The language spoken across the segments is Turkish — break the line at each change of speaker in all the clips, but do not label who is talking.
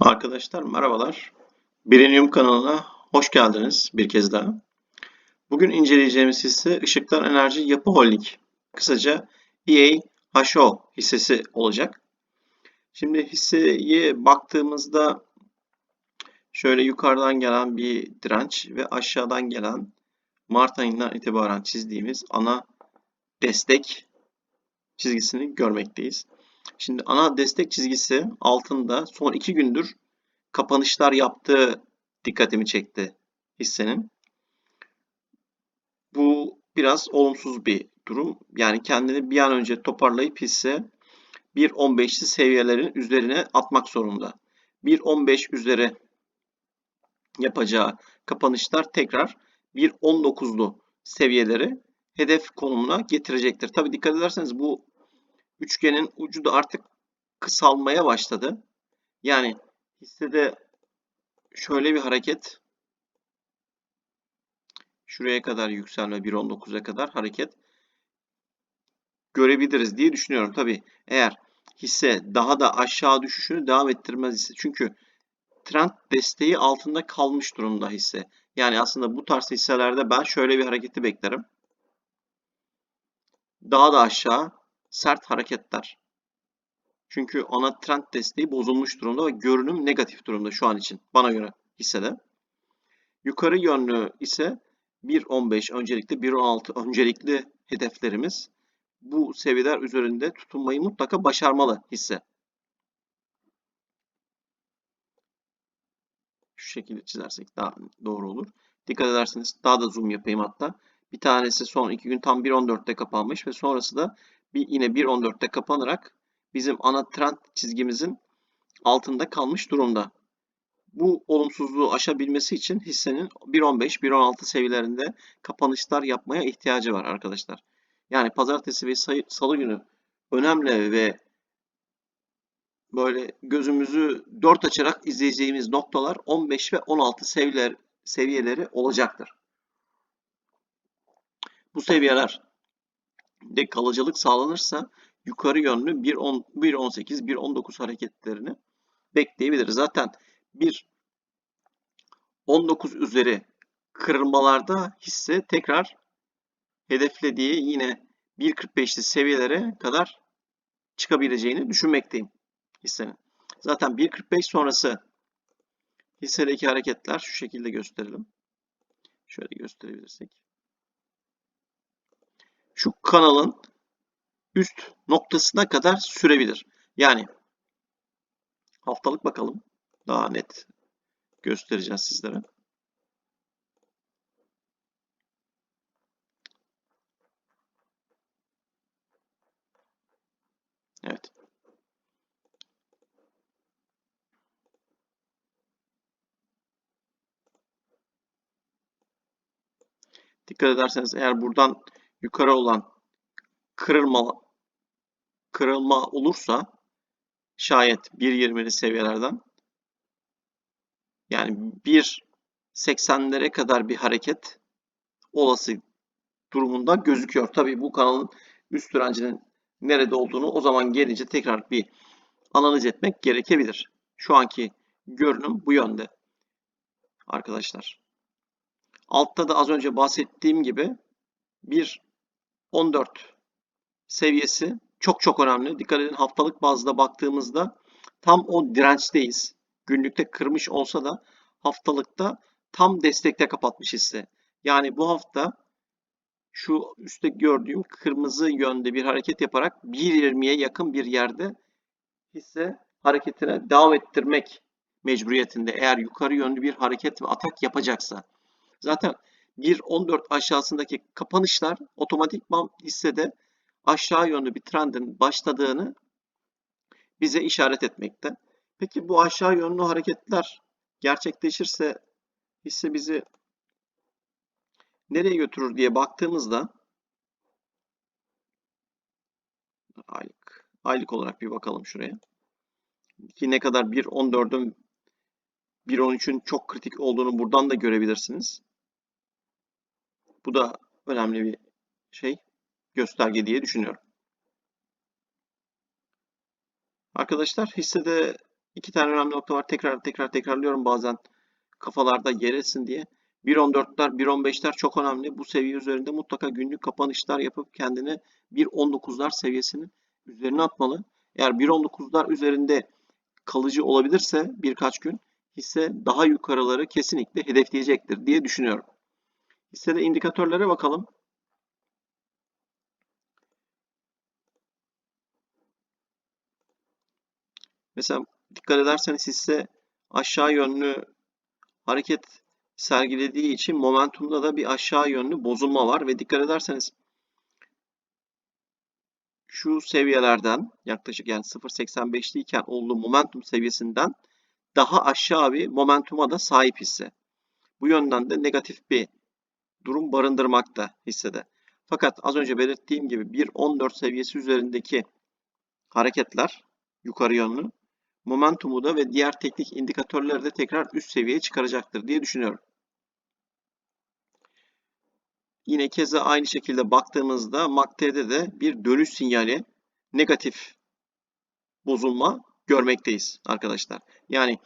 Arkadaşlar merhabalar. Birinium kanalına hoş geldiniz bir kez daha. Bugün inceleyeceğimiz hisse Işıklar Enerji Yapı Holding. Kısaca EAHO hissesi olacak. Şimdi hisseye baktığımızda şöyle yukarıdan gelen bir direnç ve aşağıdan gelen Mart ayından itibaren çizdiğimiz ana destek çizgisini görmekteyiz. Şimdi ana destek çizgisi altında son iki gündür kapanışlar yaptığı dikkatimi çekti hissenin. Bu biraz olumsuz bir durum. Yani kendini bir an önce toparlayıp hisse 1.15'li seviyelerin üzerine atmak zorunda. 1.15 üzeri yapacağı kapanışlar tekrar 1.19'lu seviyeleri hedef konumuna getirecektir. Tabi dikkat ederseniz bu üçgenin ucu da artık kısalmaya başladı. Yani hissede şöyle bir hareket şuraya kadar yükselme 1.19'a kadar hareket görebiliriz diye düşünüyorum. Tabi eğer hisse daha da aşağı düşüşünü devam ettirmez ise çünkü trend desteği altında kalmış durumda hisse. Yani aslında bu tarz hisselerde ben şöyle bir hareketi beklerim. Daha da aşağı sert hareketler. Çünkü ana trend desteği bozulmuş durumda ve görünüm negatif durumda şu an için bana göre hissede. Yukarı yönlü ise 1.15 öncelikli 1.16 öncelikli hedeflerimiz bu seviyeler üzerinde tutunmayı mutlaka başarmalı hisse. Şu şekilde çizersek daha doğru olur. Dikkat ederseniz daha da zoom yapayım hatta. Bir tanesi son iki gün tam 1.14'te kapanmış ve sonrası da bir yine 1.14'te kapanarak bizim ana trend çizgimizin altında kalmış durumda. Bu olumsuzluğu aşabilmesi için hissenin 1.15-1.16 seviyelerinde kapanışlar yapmaya ihtiyacı var arkadaşlar. Yani pazartesi ve salı günü önemli ve böyle gözümüzü dört açarak izleyeceğimiz noktalar 15 ve 16 seviyeler, seviyeleri olacaktır. Bu seviyeler de kalıcılık sağlanırsa yukarı yönlü 1.18, 1.19 hareketlerini bekleyebiliriz. Zaten 1.19 üzeri kırılmalarda hisse tekrar hedeflediği yine 1.45'li seviyelere kadar çıkabileceğini düşünmekteyim hissenin. Zaten 1.45 sonrası hissedeki hareketler şu şekilde gösterelim. Şöyle gösterebilirsek şu kanalın üst noktasına kadar sürebilir. Yani haftalık bakalım. Daha net göstereceğiz sizlere. Evet. Dikkat ederseniz eğer buradan yukarı olan kırılma kırılma olursa şayet 1.20'li seviyelerden yani 1.80'lere kadar bir hareket olası durumunda gözüküyor. Tabii bu kanalın üst direncinin nerede olduğunu o zaman gelince tekrar bir analiz etmek gerekebilir. Şu anki görünüm bu yönde arkadaşlar. Altta da az önce bahsettiğim gibi bir 14 seviyesi çok çok önemli. Dikkat edin haftalık bazda baktığımızda tam o dirençteyiz. Günlükte kırmış olsa da haftalıkta tam destekte kapatmış hisse. Yani bu hafta şu üstte gördüğüm kırmızı yönde bir hareket yaparak 1.20'ye yakın bir yerde hisse hareketine devam ettirmek mecburiyetinde eğer yukarı yönlü bir hareket ve atak yapacaksa. Zaten 1.14 aşağısındaki kapanışlar otomatikman hissede aşağı yönlü bir trendin başladığını bize işaret etmekte. Peki bu aşağı yönlü hareketler gerçekleşirse hisse bizi nereye götürür diye baktığımızda aylık aylık olarak bir bakalım şuraya. Ki ne kadar 1.14'ün 1.13'ün çok kritik olduğunu buradan da görebilirsiniz. Bu da önemli bir şey, gösterge diye düşünüyorum. Arkadaşlar hissede İki tane önemli nokta var. Tekrar tekrar tekrarlıyorum bazen kafalarda yer etsin diye. 1.14'ler, 1.15'ler çok önemli. Bu seviye üzerinde mutlaka günlük kapanışlar yapıp kendini 1.19'lar seviyesinin üzerine atmalı. Eğer 1.19'lar üzerinde kalıcı olabilirse birkaç gün hisse daha yukarıları kesinlikle hedefleyecektir diye düşünüyorum. Hissede indikatörlere bakalım. Mesela dikkat ederseniz hisse aşağı yönlü hareket sergilediği için momentumda da bir aşağı yönlü bozulma var ve dikkat ederseniz şu seviyelerden yaklaşık yani 0.85'li iken olduğu momentum seviyesinden daha aşağı bir momentuma da sahip hisse. Bu yönden de negatif bir durum barındırmakta hissede. Fakat az önce belirttiğim gibi 1.14 seviyesi üzerindeki hareketler yukarı yönlü momentumu da ve diğer teknik indikatörleri de tekrar üst seviyeye çıkaracaktır diye düşünüyorum. Yine keza aynı şekilde baktığımızda MACD'de de bir dönüş sinyali negatif bozulma görmekteyiz arkadaşlar. Yani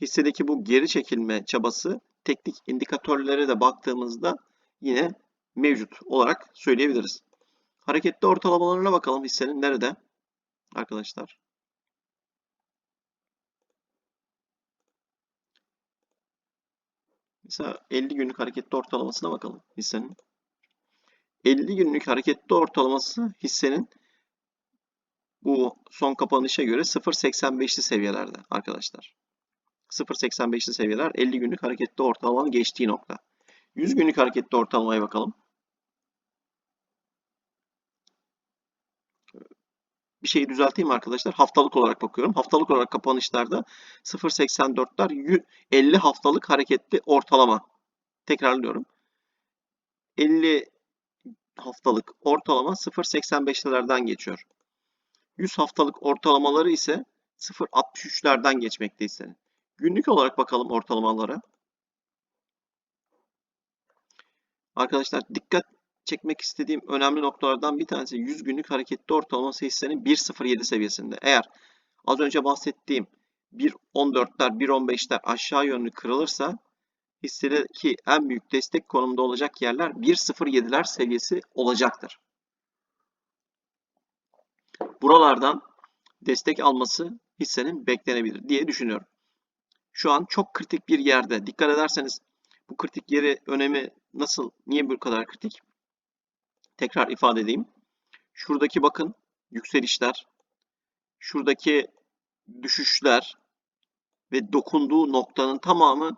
hissedeki bu geri çekilme çabası teknik indikatörlere de baktığımızda yine mevcut olarak söyleyebiliriz. Hareketli ortalamalarına bakalım hissenin nerede arkadaşlar. Mesela 50 günlük hareketli ortalamasına bakalım hissenin. 50 günlük hareketli ortalaması hissenin bu son kapanışa göre 0.85'li seviyelerde arkadaşlar. 0.85'li seviyeler 50 günlük hareketli ortalamanın geçtiği nokta. 100 günlük hareketli ortalamaya bakalım. Bir şeyi düzelteyim arkadaşlar. Haftalık olarak bakıyorum. Haftalık olarak kapanışlarda 0.84'ler 50 haftalık hareketli ortalama. Tekrarlıyorum. 50 haftalık ortalama 0.85'lerden geçiyor. 100 haftalık ortalamaları ise 0.63'lerden geçmekte hissenin. Günlük olarak bakalım ortalamalara. Arkadaşlar dikkat çekmek istediğim önemli noktalardan bir tanesi 100 günlük hareketli ortalaması hissenin 1.07 seviyesinde. Eğer az önce bahsettiğim 1.14'ler, 1.15'ler aşağı yönlü kırılırsa hissedeki en büyük destek konumda olacak yerler 1.07'ler seviyesi olacaktır. Buralardan destek alması hissenin beklenebilir diye düşünüyorum. Şu an çok kritik bir yerde. Dikkat ederseniz bu kritik yeri önemi nasıl, niye bu kadar kritik? Tekrar ifade edeyim. Şuradaki bakın yükselişler, şuradaki düşüşler ve dokunduğu noktanın tamamı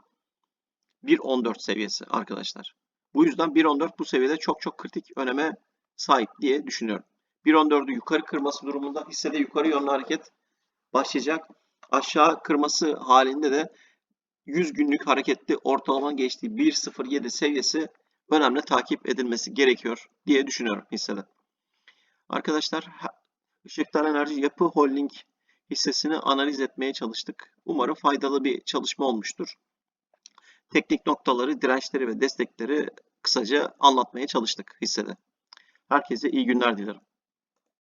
1.14 seviyesi arkadaşlar. Bu yüzden 1.14 bu seviyede çok çok kritik öneme sahip diye düşünüyorum. 1.14'ü yukarı kırması durumunda hissede yukarı yönlü hareket başlayacak. Aşağı kırması halinde de 100 günlük hareketli ortalamanın geçtiği 1.07 seviyesi önemli takip edilmesi gerekiyor diye düşünüyorum hissede. Arkadaşlar Işıklar Enerji Yapı Holding hissesini analiz etmeye çalıştık. Umarım faydalı bir çalışma olmuştur. Teknik noktaları, dirençleri ve destekleri kısaca anlatmaya çalıştık hissede. Herkese iyi günler dilerim.